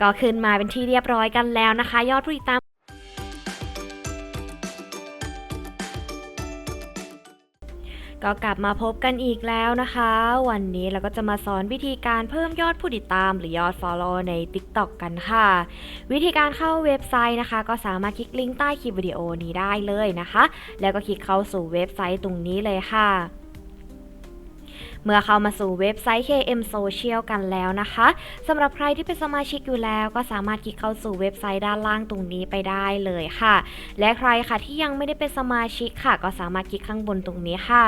ก็ขึ้นมาเป็นที่เรียบร้อยกันแล้วนะคะ ยอดผู้ติดตามก็กลับมาพบกันอีกแล้วนะคะ วันนี้เราก็จะมาสอนวิธีการเพิ่มยอดผู้ติดตามหรือยอด follow ใน TikTok กันค่ะ วิธีการเข้าเว็บไซต์นะคะ ก็สามารถคลิกลิงก์ใต้คลิปวิดีโอนี้ได้เลยนะคะ แล้วก็คลิกเข้าสู่เว็บไซต์ตรงนี้เลยค่ะ เมื่อเข้ามาสู่เว็บไซต์ KM Social กันแล้วนะคะสำหรับใครที่เป็นสมาชิกอยู่แล้ว ก็สามารถคลิกเข้าสู่เว็บไซต์ด้านล่างตรงนี้ไปได้เลยค่ะ และใครค่ะที่ยังไม่ได้เป็นสมาชิกค่ะ ก็สามารถคลิกข้างบนตรงนี้ค่ะ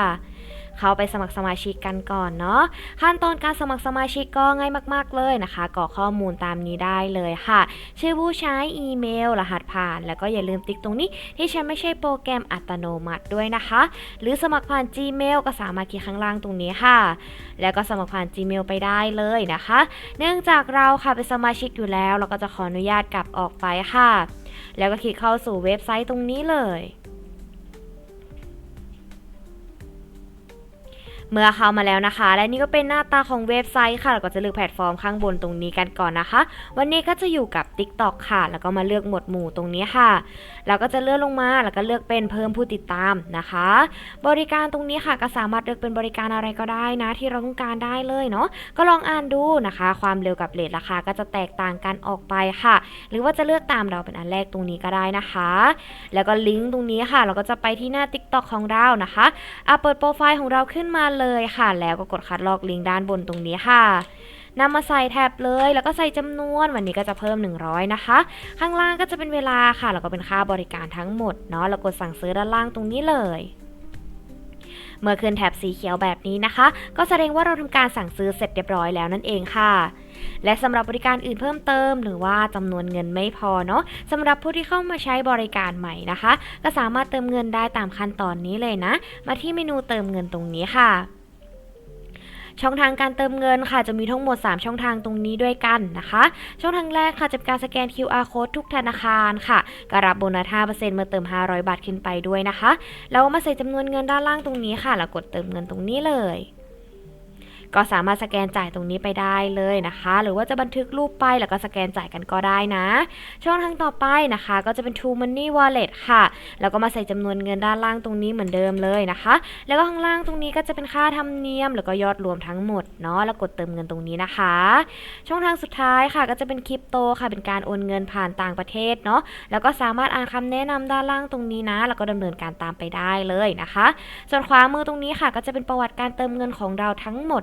เข้าไปสมัครสมาชิกกันก่อนเนาะขั้นตอนการสมัครสมาชิกก็ง่ายมาก ๆ เลยนะคะกรอกข้อมูลตามนี้ได้เลยค่ะ ชื่อผู้ใช้อีเมล รหัสผ่าน แล้วก็อย่าลืมติ๊กตรงนี้ ที่ฉันไม่ใช่โปรแกรมอัตโนมัติด้วยนะคะ หรือสมัครผ่าน Gmail ก็สามารถคลิกข้างล่างตรงนี้ค่ะ แล้วก็สมัครผ่าน Gmail ไปได้เลยนะคะ เนื่องจากเราค่ะเป็นสมาชิกอยู่แล้ว เราก็จะขออนุญาตกลับออกไปค่ะ แล้วก็คลิกเข้าสู่เว็บไซต์ตรงนี้เลย เมื่อเข้ามาแล้วนะคะ และนี่ก็เป็นหน้าตาของเว็บไซต์ค่ะเราก็จะเลือกแพลตฟอร์มข้างบนตรงนี้กันก่อนนะคะ วันนี้ก็จะอยู่กับ TikTok ค่ะ แล้วก็มาเลือกหมวดหมู่ตรงนี้ค่ะเราก็จะเลื่อนลงมาแล้วก็เลือกเป็นเพิ่มผู้ติดตามนะคะ บริการตรงนี้ค่ะก็สามารถเลือกเป็นบริการอะไรก็ได้นะ ที่เราต้องการได้เลยเนาะก็ลองอ่านดูนะคะ ความเร็วกับเรทราคาก็จะแตกต่างกันออกไปค่ะ หรือว่าจะเลือกตามเราเป็นอันแรกตรงนี้ก็ได้นะคะ แล้วก็ลิงก์ตรงนี้ค่ะ เราก็จะไปที่หน้า TikTok ของเรานะคะอะเปิดโปรไฟล์ของเราขึ้นมาเลยเลยค่ะ แล้วก็กดคัดลอกลิงก์ด้านบนตรงนี้ค่ะนำมาใส่แท็บเลย แล้วก็ใส่จำนวนวันนี้ก็จะเพิ่ม 100 นะคะ ข้างล่างก็จะเป็นเวลาค่ะ แล้วก็เป็นค่าบริการทั้งหมดเนาะแล้วกดสั่งซื้อด้านล่างตรงนี้เลย เมื่อขึ้นแถบสีเขียวแบบนี้นะคะ ก็แสดงว่าเราทำการสั่งซื้อเสร็จเรียบร้อยแล้วนั่นเองค่ะ และสำหรับบริการอื่นเพิ่มเติม หรือว่าจำนวนเงินไม่พอเนาะสำหรับผู้ที่เข้ามาใช้บริการใหม่นะคะ ก็สามารถเติมเงินได้ตามขั้นตอนนี้เลยนะ มาที่เมนูเติมเงินตรงนี้ค่ะ ช่องทางการเติมเงินค่ะจะมีทั้งหมด 3 ช่องทางตรงนี้ด้วยกันนะคะ ช่องทางแรกค่ะจะเป็นการสแกน QR code ทุกธนาคารค่ะก็รับโบนัส5%เมื่อเติม 500 บาทขึ้นไปด้วยนะคะ แล้วมาใส่จำนวนเงินด้านล่างตรงนี้ค่ะ แล้วกดเติมเงินตรงนี้เลย ก็สามารถสแกนจ่ายตรงนี้ไปได้เลยนะคะ หรือว่าจะบันทึกรูปไปแล้วก็สแกนจ่ายกันก็ได้นะ ช่องทางต่อไปนะคะ ก็จะเป็น True Money Wallet ค่ะ แล้วก็มาใส่จำนวนเงินด้านล่างตรงนี้เหมือนเดิมเลยนะคะ แล้วก็ข้างล่างตรงนี้ก็จะเป็นค่าธรรมเนียม แล้วก็ยอดรวมทั้งหมดเนาะแล้วกดเติมเงินตรงนี้นะคะ ช่องทางสุดท้ายค่ะก็จะเป็นคริปโตค่ะเป็นการโอนเงินผ่านต่างประเทศเนาะแล้วก็สามารถอ่านคำแนะนำด้านล่างตรงนี้นะ แล้วก็ดำเนินการตามไปได้เลยนะคะ ส่วนขวามือตรงนี้ค่ะ ก็จะเป็นประวัติการเติมเงินของเราทั้งหมด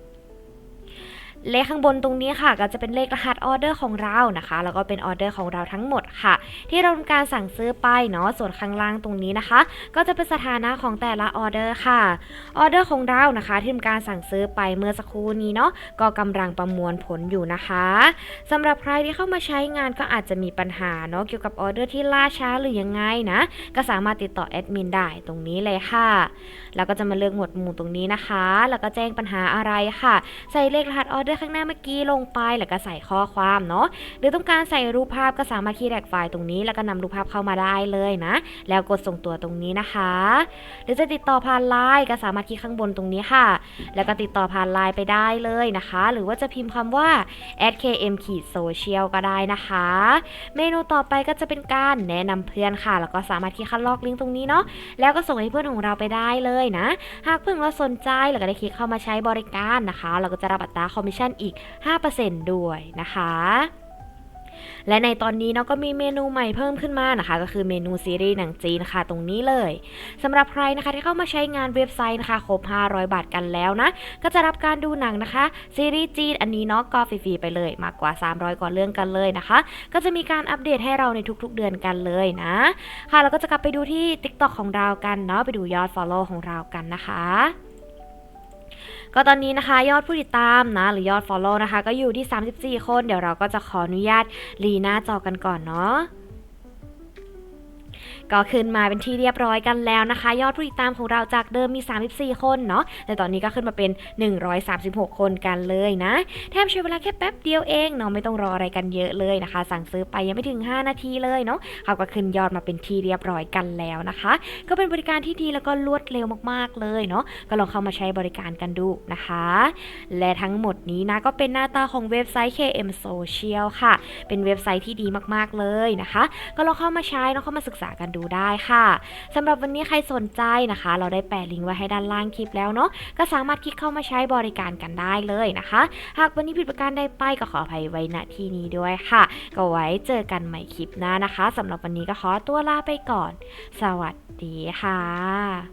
เลขข้างบนตรงนี้ค่ะ ก็จะเป็นเลขรหัสออเดอร์ของเรานะคะ แล้วก็เป็นออเดอร์ของเราทั้งหมดค่ะ ที่เราทำการสั่งซื้อไปเนาะส่วนข้างล่างตรงนี้นะคะ ก็จะเป็นสถานะของแต่ละออเดอร์ค่ะออเดอร์ของเรานะคะที่ทำการสั่งซื้อไปเมื่อสักครู่นี้เนาะก็กำลังประมวลผลอยู่นะคะสำหรับใครที่เข้ามาใช้งานก็อาจจะมีปัญหาเนาะเกี่ยวกับออเดอร์ที่ล่าช้าหรือยังไงนะก็สามารถติดต่อแอดมินได้ตรงนี้เลยค่ะแล้วก็จะมาเลือกหมวดหมู่ตรงนี้นะคะ แล้วก็แจ้งปัญหาอะไรค่ะ ใส่เลขรหัสออเดอร์ข้างหน้าเมื่อกี้ลงไปแล้วก็ใส่ข้อความเนาะหรือต้องการใส่รูปภาพก็สามารถคีย์แท็กไฟล์ตรงนี้ แล้วก็นำรูปภาพเข้ามาได้เลยนะ แล้วกดส่งตัวตรงนี้นะคะ หรือจะติดต่อผ่านไลน์ก็สามารถคลิกข้างบนตรงนี้ค่ะ แล้วก็ติดต่อผ่านไลน์ไปได้เลยนะคะ หรือว่าจะพิมพ์คำว่า @km ขีด social ก็ได้นะคะ เมนูต่อไปก็จะเป็นการแนะนำเพื่อนค่ะ แล้วก็สามารถคลิกคัดลอกลิงก์ตรงนี้เนาะแล้วก็ส่งให้เพื่อนของเราไปได้เลยนะ หากเพื่อนเราสนใจแล้วก็ได้คลิกเข้ามาใช้บริการนะคะ เราก็จะรับอัตราคอมมิชชั่นอีก 5%ด้วยนะคะและในตอนนี้เนาะก็มีเมนูใหม่เพิ่มขึ้นมานะคะ ก็คือเมนูซีรีส์หนังจีนค่ะตรงนี้เลยสำหรับใครนะคะที่เข้ามาใช้งานเว็บไซต์นะคะครบ 500 บาทกันแล้วนะ ก็จะรับการดูหนังนะคะซีรีส์จีนอันนี้เนาะก็ฟรีๆไปเลยมากกว่า 300 กว่าเรื่องกันเลยนะคะ ก็จะมีการอัปเดตให้เราในทุกๆเดือนกันเลยนะค่ะเราก็จะกลับไปดูที่ TikTok ของเรากันเนาะไปดูยอด Follow ของเรากันนะคะ ก็ตอนนี้นะคะ ยอดผู้ติดตามนะ หรือยอด Follow นะคะ ก็อยู่ที่ 34 คน เดี๋ยวเราก็จะขออนุญาตรีหน้าจอกันก่อนเนาะ ก็ขึ้นมาเป็นที่เรียบร้อยกันแล้วนะคะ ยอดผู้ติดตามของเราจากเดิมมี 34 คนเนาะแต่ตอนนี้ก็ขึ้นมาเป็น 136 คนกันเลยนะ แทบใช้เวลาแค่แป๊บเดียวเองเนาะไม่ต้องรออะไรกันเยอะเลยนะคะ สั่งซื้อไปยังไม่ถึง 5 นาทีเลยเนาะเขาก็ขึ้นยอดมาเป็นที่เรียบร้อยกันแล้วนะคะ ก็เป็นบริการที่ดีแล้วก็รวดเร็วมากๆเลยเนาะก็ลองเข้ามาใช้บริการกันดูนะคะ และทั้งหมดนี้นะก็เป็นหน้าตาของเว็บไซต์ KM Social ค่ะ เป็นเว็บไซต์ที่ดีมากๆเลยนะคะ ก็ลองเข้ามาใช้ลองเข้ามาศึกษากันดูดูได้ค่ะสำหรับวันนี้ใครสนใจนะคะ เราได้แปะลิงก์ไว้ให้ด้านล่างคลิปแล้วเนาะก็สามารถคลิกเข้ามาใช้บริการกันได้เลยนะคะ หากวันนี้ผิดประการใดไปก็ขออภัยไว้ณที่นี้ด้วยค่ะ ก็ไว้เจอกันใหม่คลิปหน้านะคะสำหรับวันนี้ก็ขอตัวลาไปก่อน สวัสดีค่ะ